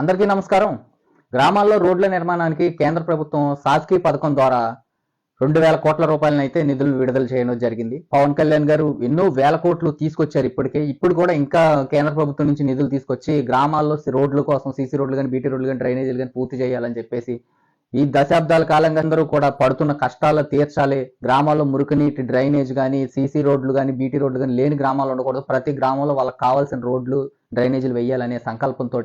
అందరికీ నమస్కారం. గ్రామాల్లో రోడ్ల నిర్మాణానికి కేంద్ర ప్రభుత్వం సాస్కీ పథకం ద్వారా రెండు వేల కోట్ల రూపాయలనైతే నిధులు విడుదల చేయడం జరిగింది. పవన్ కళ్యాణ్ గారు ఎన్నో వేల కోట్లు తీసుకొచ్చారు ఇప్పటికే. ఇప్పుడు కూడా ఇంకా కేంద్ర ప్రభుత్వం నుంచి నిధులు తీసుకొచ్చి గ్రామాల్లో రోడ్ల కోసం సీసీ రోడ్లు కానీ బీటీ రోడ్లు కానీ డ్రైనేజీలు కానీ పూర్తి చేయాలని చెప్పేసి ఈ దశాబ్దాల కాలంగా అందరూ కూడా పడుతున్న కష్టాలు తీర్చాలి. గ్రామాల్లో మురుగునీటి డ్రైనేజ్ కానీ సీసీ రోడ్లు కానీ బీటీ రోడ్లు కానీ లేని గ్రామాలు ఉండకూడదు. ప్రతి గ్రామంలో వాళ్ళకి కావాల్సిన రోడ్లు డ్రైనేజీలు వేయాలనే సంకల్పంతో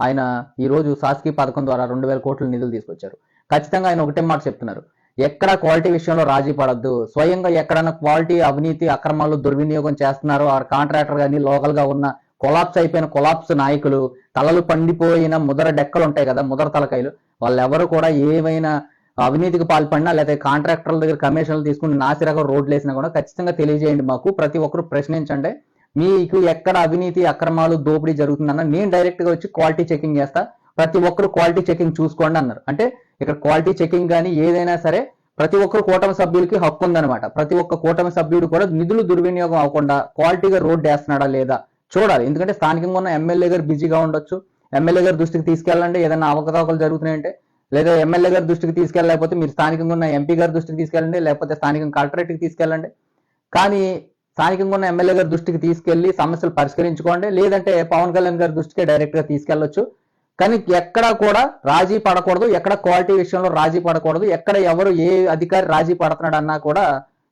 ఆయన ఈరోజు సాస్కి పథకం ద్వారా రెండు వేల కోట్ల నిధులు తీసుకొచ్చారు. ఖచ్చితంగా ఆయన ఒకటే మాట చెప్తున్నారు. ఎక్కడ క్వాలిటీ విషయంలో రాజీ పడద్దు. స్వయంగా ఎక్కడైనా క్వాలిటీ అవినీతి అక్రమాలు దుర్వినియోగం చేస్తున్నారో. ఆ కాంట్రాక్టర్ కానీ లోకల్గా ఉన్న కొలాప్స్ అయిపోయిన కొలాప్స్ నాయకులు తలలు పండిపోయిన ముదర డెక్కలు ఉంటాయి కదా ముదర తలకాయలు. వాళ్ళెవరు కూడా ఏమైనా అవినీతికి పాల్పడినా లేకపోతే కాంట్రాక్టర్ల దగ్గర కమిషన్లు తీసుకుని నాసిరకం రోడ్లు వేసినా కూడా ఖచ్చితంగా తెలియజేయండి మాకు. ప్రతి ఒక్కరు ప్రశ్నించండి. మీకు ఎక్కడ అవినీతి అక్రమాలు దోపిడీ జరుగుతుందన్న నేను డైరెక్ట్గా వచ్చి క్వాలిటీ చెకింగ్ చేస్తా. ప్రతి ఒక్కరు క్వాలిటీ చెకింగ్ చూసుకోండి అన్నారు. అంటే ఇక్కడ క్వాలిటీ చెకింగ్ కానీ ఏదైనా సరే ప్రతి ఒక్కరు కూటమి సభ్యులకి హక్కు ఉందన్నమాట. ప్రతి ఒక్క కూటమి సభ్యుడు కూడా నిధులు దుర్వినియోగం అవ్వకుండా క్వాలిటీగా రోడ్డు వేస్తున్నాడా లేదా చూడాలి. ఎందుకంటే స్థానికంగా ఉన్న ఎమ్మెల్యే గారు బిజీగా ఉండొచ్చు. ఎమ్మెల్యే గారి దృష్టికి తీసుకెళ్ళండి. ఏదైనా అవకతవకలు జరుగుతున్నాయంటే లేదా ఎమ్మెల్యే గారి దృష్టికి తీసుకెళ్ళలేకపోతే మీరు స్థానికంగా ఉన్న ఎంపీ గారి దృష్టికి తీసుకెళ్ళండి. లేకపోతే స్థానికంగా కలెక్టరేట్కి తీసుకెళ్ళండి. కానీ స్థానికంగా ఉన్న ఎమ్మెల్యే గారి దృష్టికి తీసుకెళ్ళి సమస్యలు పరిష్కరించుకోండి. లేదంటే పవన్ కళ్యాణ్ గారి దృష్టికి డైరెక్ట్గా తీసుకెళ్ళొచ్చు కానీ ఎక్కడ కూడా రాజీ పడకూడదు. ఎక్కడ క్వాలిటీ విషయంలో రాజీ పడకూడదు. ఎక్కడ ఎవరు ఏ అధికారి రాజీ పడుతున్నాడు అన్నా కూడా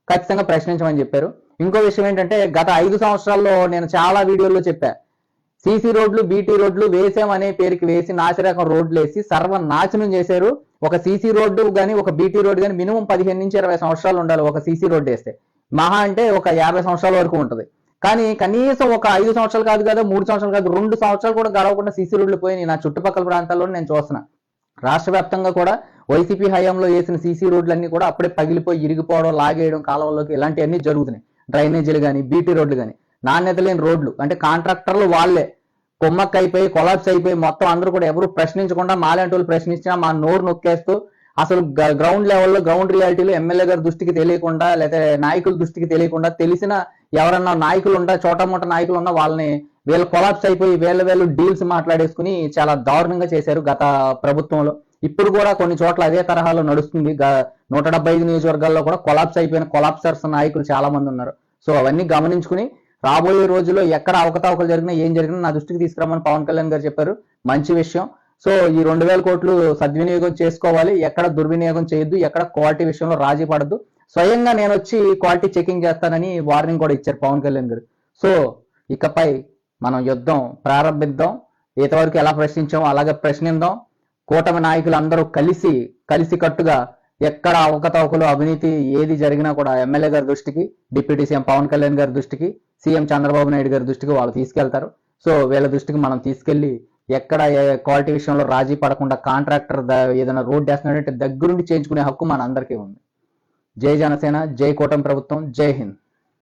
ఖచ్చితంగా ప్రశ్నించమని చెప్పారు. ఇంకో విషయం ఏంటంటే గత ఐదు సంవత్సరాల్లో నేను చాలా వీడియోల్లో చెప్పా. సీసీ రోడ్లు బీటీ రోడ్లు వేసామనే పేరుకి వేసి నాసిరకం రోడ్లు వేసి సర్వనాశనం చేశారు. ఒక సీసీ రోడ్డు కానీ ఒక బీటీ రోడ్డు కానీ మినిమం పదిహేను నుంచి ఇరవై సంవత్సరాలు ఉండాలి ఒక సీసీ రోడ్డు వేస్తే. మహా అంటే ఒక యాభై సంవత్సరాల వరకు ఉంటుంది. కానీ కనీసం ఒక ఐదు సంవత్సరాలు కాదు కదా మూడు సంవత్సరాలు కాదు రెండు సంవత్సరాలు కూడా గడవకుండా సీసీ రోడ్లు పోయి నా చుట్టుపక్కల ప్రాంతాల్లో నేను చూస్తున్నా. రాష్ట్ర వ్యాప్తంగా కూడా వైసీపీ హయాంలో వేసిన సీసీ రోడ్లన్నీ కూడా అప్పుడే పగిలిపోయి ఇరిగిపోవడం లాగేయడం కాలువల్లోకి ఇలాంటివన్నీ జరుగుతున్నాయి. డ్రైనేజీలు కానీ బీటీ రోడ్లు కానీ నాణ్యత లేని రోడ్లు. అంటే కాంట్రాక్టర్లు వాళ్ళే. కొమ్మక్క అయిపోయి కొలాప్స్ అయిపోయి మొత్తం అందరూ కూడా ఎవరు ప్రశ్నించకుండా మాలాంటి వాళ్ళు ప్రశ్నించినా మా నోరు నొక్కేస్తూ అసలు గ్రౌండ్ లెవెల్లో గ్రౌండ్ రియాలిటీలో ఎమ్మెల్యే గారి దృష్టికి తెలియకుండా లేకపోతే నాయకుల దృష్టికి తెలియకుండా తెలిసిన ఎవరన్నా నాయకులు ఉండా చోటమోట నాయకులు ఉన్నా వాళ్ళని వీళ్ళు కొలాప్స్ అయిపోయి వేల వేలు డీల్స్ మాట్లాడేసుకుని చాలా దారుణంగా చేశారు గత ప్రభుత్వంలో. ఇప్పుడు కూడా కొన్ని చోట్ల అదే తరహాలో నడుస్తుంది. నూట డెబ్బై ఐదు నియోజకవర్గాల్లో కూడా కొలాప్స్ అయిపోయిన కొలాప్సర్స్ నాయకులు చాలా మంది ఉన్నారు. సో అవన్నీ గమనించుకుని రాబోయే రోజుల్లో ఎక్కడ అవకతవకలు జరిగినా ఏం జరిగినా నా దృష్టికి తీసుకురామని పవన్ కళ్యాణ్ గారు చెప్పారు. మంచి విషయం. సో ఈ రెండు వేల కోట్లు సద్వినియోగం చేసుకోవాలి. ఎక్కడ దుర్వినియోగం చేయొద్దు. ఎక్కడ క్వాలిటీ విషయంలో రాజీ పడద్దు. స్వయంగా నేను వచ్చి క్వాలిటీ చెకింగ్ చేస్తానని వార్నింగ్ కూడా ఇచ్చారు పవన్ కళ్యాణ్ గారు. సో ఇకపై మనం యుద్ధం ప్రారంభిద్దాం. ఇంతవరకు ఎలా ప్రశ్నించామో అలాగే ప్రశ్నిద్దాం. కూటమి నాయకులు అందరూ కలిసి కలిసి కట్టుగా ఎక్కడ అవకతవకలు అవినీతి ఏది జరిగినా కూడా ఎమ్మెల్యే గారి దృష్టికి డిప్యూటీ సీఎం పవన్ కళ్యాణ్ గారి దృష్టికి సీఎం చంద్రబాబు నాయుడు గారి దృష్టికి వాళ్ళు తీసుకెళ్తారు. సో వీళ్ళ దృష్టికి మనం తీసుకెళ్ళి ఎక్కడ క్వాలిటీ విషయంలో రాజీ పడకుండా కాంట్రాక్టర్ ఏదైనా రోడ్ వేస్తున్నాడంటే దగ్గరుండి చేయించుకునే హక్కు మన అందరికీ ఉంది. జై జనసేన జై కూటమి ప్రభుత్వం జై హింద్.